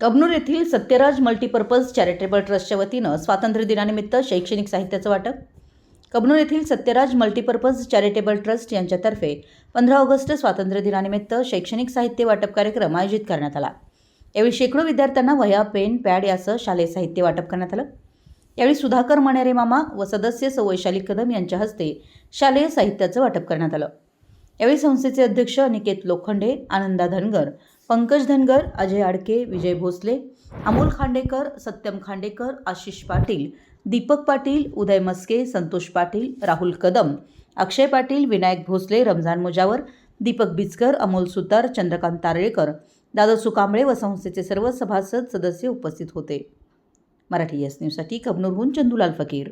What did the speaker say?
कबनूर येथील Satyaraj multipurpose charitable ट्रस्टच्या वतीनं स्वातंत्र्य दिनानिमित्त शैक्षणिक साहित्याचं वाटप. कबनूर येथील सत्यराज मल्टीपर्पज चॅरिटेबल ट्रस्ट यांच्यातर्फे पंधरा ऑगस्ट स्वातंत्र्य दिनानिमित्त शैक्षणिक साहित्य वाटप कार्यक्रम आयोजित करण्यात आला. यावेळी शेकडो विद्यार्थ्यांना वह्या पेन पॅड यासह शालेय साहित्य वाटप करण्यात आलं. यावेळी सुधाकर मणेरे मामा व सदस्य सौ वैशाली कदम यांच्या हस्ते शालेय साहित्याचं वाटप करण्यात आलं. यावेळी संस्थेचे अध्यक्ष अनिकेत लोखंडे आनंदा धनगर पंकज धनगर अजय आडके विजय भोसले अमोल खांडेकर सत्यम खांडेकर आशिष पाटील दीपक पाटील उदय मस्के संतोष पाटील राहुल कदम अक्षय पाटील विनायक भोसले रमजान मुजावर दीपक बिचकर अमोल सुतार चंद्रकांत तारळेकर दादा सुकांबळे व संस्थेचे सर्व सभासद सदस्य उपस्थित होते. मराठी एस न्यूजसाठी कबनूरहून चंदूलाल फकीर.